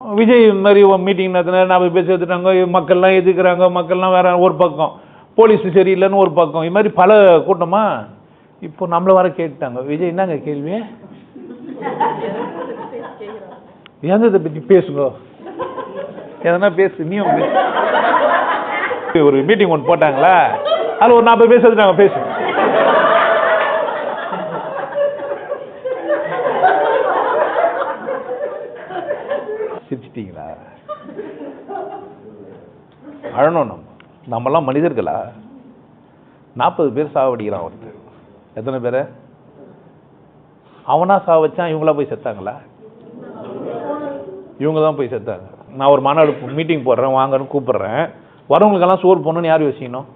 விஜய் இந்த மாதிரி மீட்டிங் நடத்தின நாற்பது பேர் சேர்த்துட்டாங்க மக்கள்லாம் எதுக்குறாங்க மக்கள்லாம் வேற ஒரு பக்கம். போலீஸ் சரியில்லைன்னு ஒரு பக்கம். இது மாதிரி பல கூட்டமாக இப்போ நம்மளை வர கேட்டாங்க விஜய் என்னங்க கேள்வி? எந்ததை பற்றி பேசுங்க. எதனா பேசு நீயும் ஒரு மீட்டிங் ஒன்று போட்டாங்களா? அதில் ஒரு நாற்பது பேர் சேர்த்துட்டாங்க பேசு. சிரிச்சிட்டீங்களா? அழணும் நம்ம நம்மலாம் மனிதர்களா? நாற்பது பேர் சாவடிக்கிறான் ஒருத்தர் எத்தனை பேர்? அவனா சாவச்சான் இவங்களா போய் செத்தாங்களா? இவங்க தான் போய் செத்தாங்க. நான் ஒரு மாநாடு மீட்டிங் போடுறேன் வாங்கன்னு கூப்பிடுறேன். வரவங்களுக்கெல்லாம் சோறு போடணும்னு யார் யோசிக்கணும்?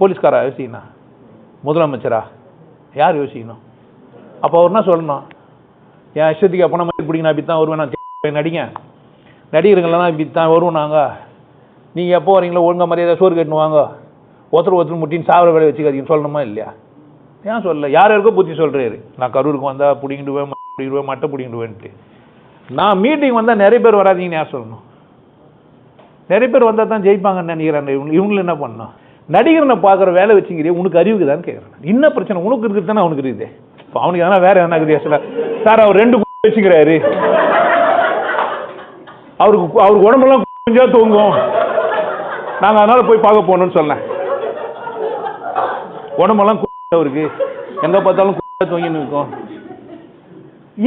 போலீஸ்காரா யோசிக்கணும்? முதலமைச்சரா? யார் யோசிக்கணும்? அப்போ அவர் என்ன சொல்லணும்? என் இஷ்டத்துக்கு அப்போ நம்ம பிடிக்கணும் அப்படி தான் வருவேன் நான் நடிங்க. நடிகருங்கெல்லாம் இப்படி தான் வருவோம் நாங்கள் நீங்கள் எப்போ வரீங்களோ ஒழுங்கா மரியாதை சோறு கட்டினுவாங்க வாங்க. ஒருத்தர் ஒருத்தர் முட்டின்னு சாவர வேலை வச்சுக்காதீங்கன்னு சொல்லணுமா இல்லையா? ஏன் சொல்லல? யார் யாருக்கோ புத்தி சொல்கிறாரு நான் கரூருக்கு வந்தால் பிடிங்கிடுவேன் பிடிக்கிடுவேன் மட்டை பிடிங்கிடுவேன்ட்டு. நான் மீட்டிங் வந்தால் நிறைய பேர் வராதீங்கன்னு யார் சொல்லணும்? நிறைய பேர் வந்தால் தான் ஜெயிப்பாங்கன்னு நினைக்கிறேன். இவங்க இவங்களும் என்ன பண்ணணும்? நடிகரனை பார்க்குற வேலை வச்சுங்கிறியே உனக்கு அறிவுக்கு தான் கேட்குறேன் என்ன பிரச்சனை? உனக்கு இருக்குது தானே அவனுக்கு இருக்குது. இப்போ அவனுக்கு எதனா வேற என்ன இருக்குது? சார் அவர் ரெண்டு வச்சுக்கிறாரு அவருக்கு அவருக்கு உடம்பெல்லாம் கொஞ்சம் தூங்கும். நாங்கள் அதனால் போய் பார்க்க போகணும்னு சொன்னேன். உடம்பெல்லாம் அவருக்கு. எங்கே பார்த்தாலும் தூங்கின்னு இருக்கும்.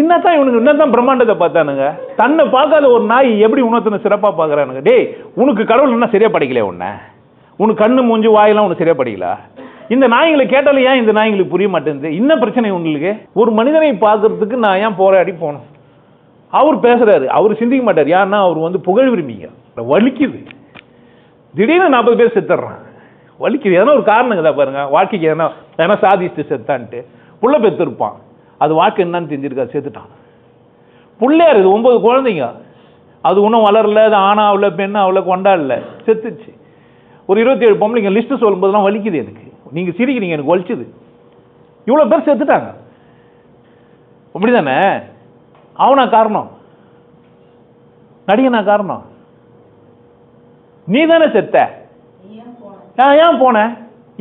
இன்னதான் இவனுக்கு இன்னதான் பிரம்மாண்டத்தை பார்த்தானுங்க. தன்னை பார்க்காத ஒரு நாய் எப்படி உணர்த்தின சிறப்பாக பார்க்குறானுங்க? டேய் உனக்கு கடவுள் என்ன சரியாக படிக்கல உன்னை? உனக்கு கண்ணு மூஞ்சி வாயெல்லாம் உனக்கு சரியாக படிக்கல? இந்த நாய்களை கேட்டாலும் ஏன் இந்த நாய்களுக்கு புரிய மாட்டேங்குது? என்ன பிரச்சனை உங்களுக்கு? ஒரு மனிதனை பார்க்கறதுக்கு நான் ஏன் போராடி போகணும்? அவர் பேசுறாரு அவர் சிந்திக்க மாட்டார். யாருன்னா அவர் வந்து புகழ் விரும்பிங்க. வலிக்குது. திடீர்னு நாற்பது பேர் செத்துடுறான் வலிக்குது. எதனா ஒரு காரணங்க தான் பாருங்க. வாழ்க்கைக்கு எதனா எதனா சாதிச்சுட்டு செத்தான்ட்டு. புள்ள பெற்றிருப்பான் அது வாழ்க்கை என்னன்னு தெரிஞ்சிருக்கா? செத்துட்டான். பிள்ளையார் இது ஒன்பது குழந்தைங்க. அது ஒன்றும் வளரல அது ஆணா அவ்வளோ பெண்ணா அவ்வளோ கொண்டாடல. செத்துச்சு. ஒரு இருபத்தி ஏழு பொம்பளைங்க லிஸ்ட்டு சொல்லும்போதெல்லாம் வலிக்குது எனக்கு. நீங்கள் சிரிக்கிறீங்க எனக்கு வலிச்சுது. இவ்வளோ பேர் செத்துட்டாங்க. அப்படி தானே அவனா காரணம்? நடிகனா காரணம்? நீ தானே செத்த? ஏன் ஏன் போன?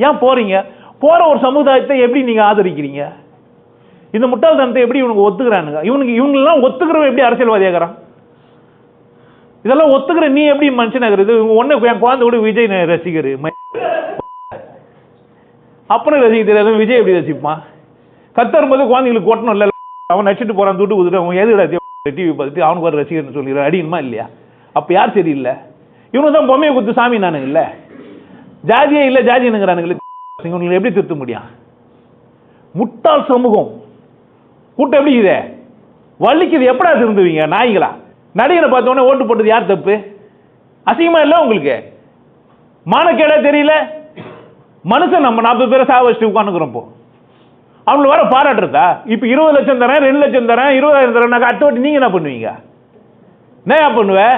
ஏன் போறீங்க? போற ஒரு சமுதாயத்தை எப்படி நீங்க ஆதரிக்கிறீங்க? இந்த முட்டாள்தனத்தை எப்படி இவனுக்கு ஒத்துக்கிறானுங்க? இவனுக்கு இவங்கெல்லாம் ஒத்துக்கிறவன் எப்படி அரசியல்வாதியாகிறான் இதெல்லாம் ஒத்துக்கிற நீ எப்படி மனுஷனாகிறது இவங்க ஒன்று என் குழந்தை கூட விஜய் ரசிகர். அப்புறம் ரசிக்க தெரியாது விஜய் எப்படி ரசிப்பான்? கத்தரும் போது குழந்தைங்களுக்கு கொட்டணும் இல்ல அவன் நடிச்சுட்டு போறான் துட்டு குதிரை அவன் எதுடா டிவி பார்த்துட்டு அவனுக்கு ஒரு ரசிகர்னு சொல்லிடுற அடிக்கணுமா இல்லையா? அப்போ யார் சரியில்லை? இவனு தான் பொம்மையை குத்து சாமி நானுங்க இல்ல. ஜாதியே இல்லை ஜாதினுங்கிறானுங்களுக்கு இவங்களை எப்படி திருத்த முடியும்? முட்டாள் சமூகம். கூட்டம் எப்படி இதே வலிக்குது எப்படா திருந்துவீங்க நாய்களா? நடிகரை பார்த்த உடனே ஓட்டு போட்டது யார் தப்பு? அசிங்கமா இல்லை உங்களுக்கு? மானக்கேடா தெரியல? மனுஷன் நம்ம நாற்பது பேரை சாவ வச்சுட்டு உட்காந்துக்கிறோம் இப்போ. அவங்கள வர பாராட்டுறதா? இப்போ இருபது லட்சம் தரேன் ரெண்டு லட்சம் தரேன் இருபதாயிரம் தரேன் அடுத்த வாட்டி என்ன பண்ணுவீங்க? என்ன பண்ணுவேன்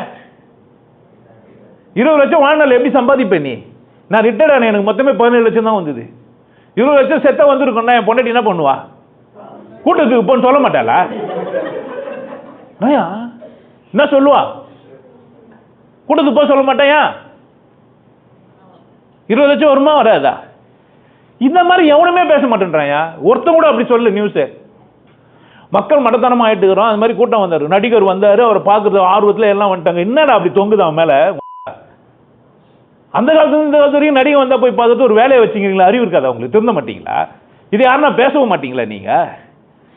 இருபது லட்சம் வாழ்நாள் எப்படி சம்பாதிப்பேன் நீ? நான் ரிட்டையர்ட் ஆனேன் எனக்கு மொத்தமே பதினேழு லட்சம் தான் வந்தது. இருபது லட்சம் செத்த வந்திருக்கோம்னா என் பொண்டாட்டி என்ன பண்ணுவா? கூட்டத்துக்கு போன்னு சொல்ல மாட்டாளா? நயா? என்ன சொல்லுவா? கூட்டத்துக்கு போக சொல்ல மாட்டேயா? இருபது லட்சம் வருமா வராதா? இந்த மாதிரி எவனுமே பேச மாட்டேன்றாயா ஒருத்தன் கூட அப்படி சொல்லு நியூஸ் மக்கள் மடத்தனமா ஆயிட்டுக்கிறோம். அது மாதிரி கூட்டம் வந்தாரு. நடிகர் வந்தாரு அவரை பார்க்கறது ஆர்வத்தில் எல்லாம் வந்துட்டாங்க. என்னடா அப்படி தொங்குது அவன் மேல? அந்த காலத்துல இந்த காலத்து வரைக்கும் நடிகை வந்தா போய் பார்த்துட்டு ஒரு வேலையை வச்சுக்கிறீங்களா அறிவு இருக்காது உங்களுக்கு? திருந்த மாட்டீங்களா? இது யாருன்னா பேசவும் மாட்டீங்களா நீங்க?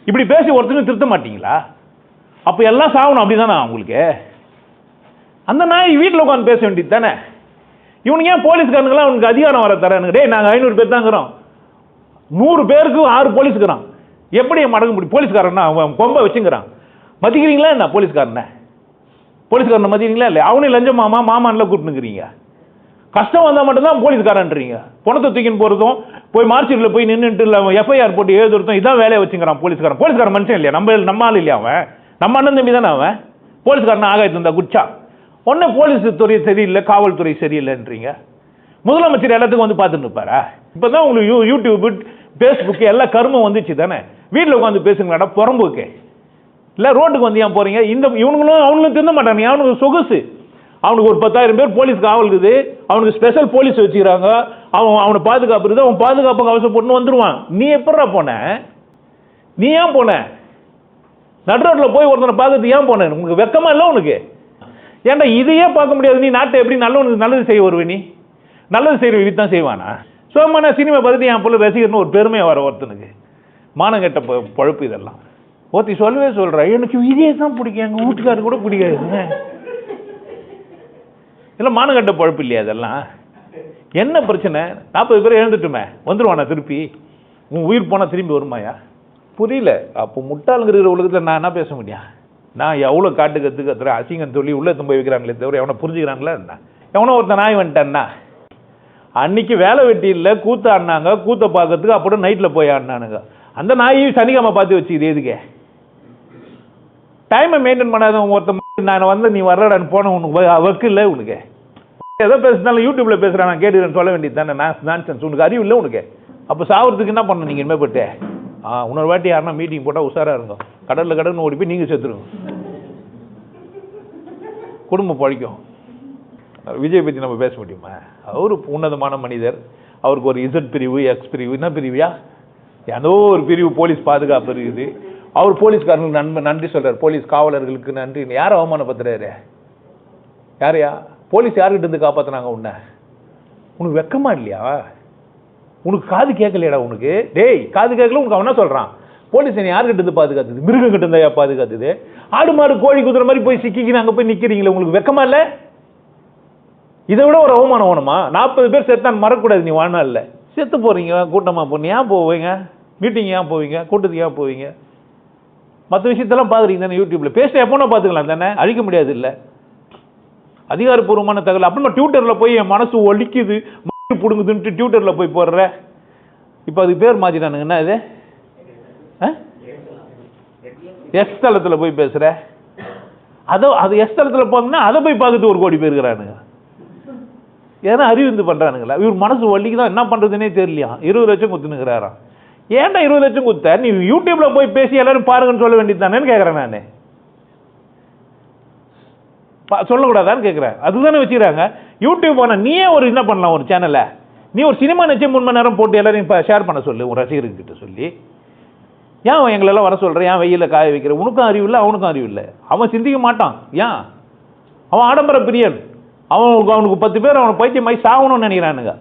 இப்படி பேசி ஒருத்தரும் திருத்த மாட்டீங்களா? அப்ப எல்லாம் சாகணும் அப்படிதானே உங்களுக்கு அந்த நாய் வீட்டில் உட்காந்து பேச வேண்டியது தானே? இவனுக்கு ஏன் போலீஸ்காரனுக்கெல்லாம் அவனுக்கு அதிகாரம் வர தரானுங்க டேய் நாங்கள் ஐநூறு பேர் தாங்கிறோம். நூறு பேருக்கு ஆறு போலீஸுக்குறான் எப்படி மடங்க முடியும் போலீஸ்காரன் அவன் கொம்பை வச்சுங்கிறான். மதிக்கிறீங்களா என்ன? போலீஸ்காரனை. போலீஸ்காரனை மதிக்கிறீங்களா இல்லை அவனையும் லஞ்சம் மாமா மாமான்ல கூப்பிட்டுங்கிறீங்க கஷ்டம் வந்தால் மட்டும்தான் போலீஸ்காரன்றீங்க. பணத்தை தூக்கின்னு போகிறதும் போய் மார்ச்சில் போய் நின்றுட்டு இல்லை எஃப்ஐஆர் போட்டு எழுதுறதும் இதான் வேலையை வச்சுக்கிறான் போலீஸ்காரன். போலீஸ்காரன் மனுஷன் இல்லையா? நம்ம நம்ம ஆள் இல்லையா அவன்? நம்ம அண்ணன் தம்பி தானே அவன்? போலீஸ்காரன் ஆகாயத்து இருந்தா குச்சா ஒன்றும் போலீஸ் துறை சரியில்லை காவல்துறை சரியில்லைன்றீங்க. முதலமைச்சர் எல்லாத்துக்கும் வந்து பார்த்துட்டு இருப்பாரா? இப்போ தான் உங்களுக்கு யூ யூடியூப் ஃபேஸ்புக்கு எல்லாம் கருமம் வந்துச்சு தானே? வீட்டில் உட்காந்து பேசுங்களாடா புறம்புக்கு. இல்லை ரோட்டுக்கு வந்து ஏன் போறீங்க? இந்த இவனுங்களும் அவனுங்களும் திருந்த மாட்டானுங்க. அவனுக்கு சொகுசு? அவனுக்கு ஒரு பத்தாயிரம் பேர் போலீஸ் காவல் இருக்குது. அவனுக்கு ஸ்பெஷல் போலீஸ் வச்சுக்கிறாங்க. அவன் அவனை பாதுகாப்பு இருக்குது. அவன் பாதுகாப்பு கவசம் போட்டுன்னு வந்துடுவான் நீ எப்படா போன? நீ ஏன் போன? நடு ரோட்டில் போய் ஒருத்தனை பார்க்கறது ஏன் போன? உனக்கு வெக்கமா இல்லை உனக்கு? ஏன்டா இதையே பார்க்க முடியாது. நீ நாட்டை எப்படி நல்லவனுக்கு நல்லது செய்ய வருவே நீ? நல்லது செய்கிற விதி தான் செய்வானா? சோமா சினிமா பற்றி என் புள்ள ரசிகர்னு ஒரு பெருமை வர ஒருத்தனுக்கு. மானங்கெட்ட பொ- பொழப்பு இதெல்லாம். ஒருத்தி சொல்லவே சொல்கிறேன் எனக்கு இதே தான் பிடிக்கும். எங்கள் வீட்டுக்காரரு கூட பிடிக்காது. இல்லை மானங்கெட்ட பொழப்பு இல்லையா அதெல்லாம் என்ன பிரச்சனை? நாற்பது பேர் எழுந்துட்டுமே வந்துடுவானா திருப்பி? உன் உயிர் போனால் திரும்பி வருமாயா? புரியல. அப்போ முட்டாளுங்கிற உலகத்தில் நான் என்ன பேச முடியும்? நான் எவ்வளோ காட்டு கற்று கத்துறேன் அசிங்கம் சொல்லி உள்ளே போய் வைக்கிறாங்களே தவிர எவனை புரிஞ்சுக்கிறாங்களா என்ன? எவனோ ஒருத்தன் நாய் வந்துட்டான்னா? அன்னைக்கு வேலை வெட்டி இல்லை கூத்த ஆடினாங்க கூத்த பார்க்கறதுக்கு அப்புறம் நைட்டில் போய் ஆடினானுங்க. அந்த நாயையும் சனிக்கிழமை பார்த்து வச்சு எதுக்கு? எதுக்கே டைமை மெயின்டைன் பண்ணாத ஒருத்தன் நான் வந்து நீ வர்றடான்னு போன உனக்கு ஒர்க் இல்லை உனக்கு. ஏதோ பேசுனாலும் யூடியூப்பில் பேசுகிறேன் நான் கேட்டுக்கிறேன் சொல்ல வேண்டியது தானே நான் உனக்கு அறிவு இல்லை உனக்கு. அப்போ சாவறதுக்கு என்ன பண்ணணும் நீங்கள் இனிமேல் போட்டு ஆ இன்னொரு வாட்டி யாருன்னா மீட்டிங் போட்டால் உஷாராக இருந்தோம் கடலில் கடல்னு ஓடி போய் நீங்கள் செத்துருங்க. குடும்பம் பழிக்கும். விஜய் பற்றி நம்ம பேச முடியுமா? அவர் உன்னதமான மனிதர். அவருக்கு ஒரு இசட் பிரிவு எக்ஸ் பிரிவு என்ன பிரிவியா? ஏதோ ஒரு பிரிவு போலீஸ் பாதுகாப்பு இருக்குது. அவர் போலீஸ்காரங்களுக்கு நன்மை நன்றி சொல்கிறார் போலீஸ் காவலர்களுக்கு நன்றி. யாரை அவமானப்படுத்துறாரு? யாரையா? போலீஸ் யார்கிட்ட இருந்து காப்பாற்றினாங்க உன்னை? உனக்கு வெக்கமா இல்லையா? உனக்கு காது கேட்கலையாடா உனக்கு? டேய் காது கேட்கல உனக்கு அவன் சொல்கிறான் போலீஸ் என்னை யார்கிட்ட இருந்து பாதுகாத்துது? மிருகங்கிட்ட இருந்தா பாதுகாத்துது? ஆடு மாடு கோழி குதிரை மாதிரி போய் சிக்கிக்கின்னு அங்கே போய் நிற்கிறீங்களே உங்களுக்கு வெக்கமா இல்லை? இதை விட ஒரு அவமானம் வேணுமா? நாற்பது பேர் செத்தான் மறக்கூடாது நீ வாழ்நாளில். செத்து போகிறீங்க கூட்டமாக போறீங்க ஏன் போவீங்க? மீட்டிங் ஏன் போவீங்க? கூட்டத்துக்கு ஏன் போவீங்க? மற்ற விஷயத்தெல்லாம் பார்க்குறீங்க தானே யூடியூப்ல. பேச எப்போனா பார்த்துக்கலாம் தானே? அழிக்க முடியாது இல்லை. அதிகாரப்பூர்வமான தகவல். அப்புறமா ட்விட்டரில் போய் என் மனசு ஒலிக்குது பிடுங்குதுன்ட்டு ட்விட்டரில் போய் போடுற. இப்போ அதுக்கு பேர் மாற்றிட்டானுங்க என்ன இது? எஸ் தளத்தில் போய் பேசுகிற அதை அது எஸ் தளத்தில் போங்கன்னா அதை போய் பார்த்துட்டு ஒரு கோடி பேர் இருக்கிறானுங்க. ஏன்னா அறிவிந்து பண்ணுறானுங்களா இவர் மனசு வலிக்கு தான் என்ன பண்ணுறதுனே தெரியலையா? இருபது லட்சம் குத்துனுங்கிறாராம் ஏன்டா இருபது லட்சம் குத்த? நீ யூடியூப்பில் போய் பேசி எல்லாரும் பாருங்கன்னு சொல்ல வேண்டியது தானேன்னு கேட்குறேன் நான் சொல்லக்கூடாதான்னு கேட்குறேன் அதுதானே வச்சுக்கிறாங்க. யூடியூப் போனால் நீயே ஒரு என்ன பண்ணலாம் ஒரு சேனலை நீ ஒரு சினிமா நிச்சயம் மூணு மணி நேரம் போட்டு எல்லாரையும் இப்போ ஷேர் பண்ண சொல்லு உன் ரசிகர்கிட்ட சொல்லி. ஏன் அவன் எங்களெல்லாம் வர சொல்கிறேன் ஏன் வெயிலில் காய வைக்கிற? உனக்கும் அறிவு இல்லை அவனுக்கும் அறிவு இல்லை. அவன் சிந்திக்க மாட்டான். ஏன்? அவன் ஆடம்பர பிரியன். அவன் அவனுக்கு பத்து பேர் அவனை மாதிரி சாகணும்னு நினைக்கிறானுங்க.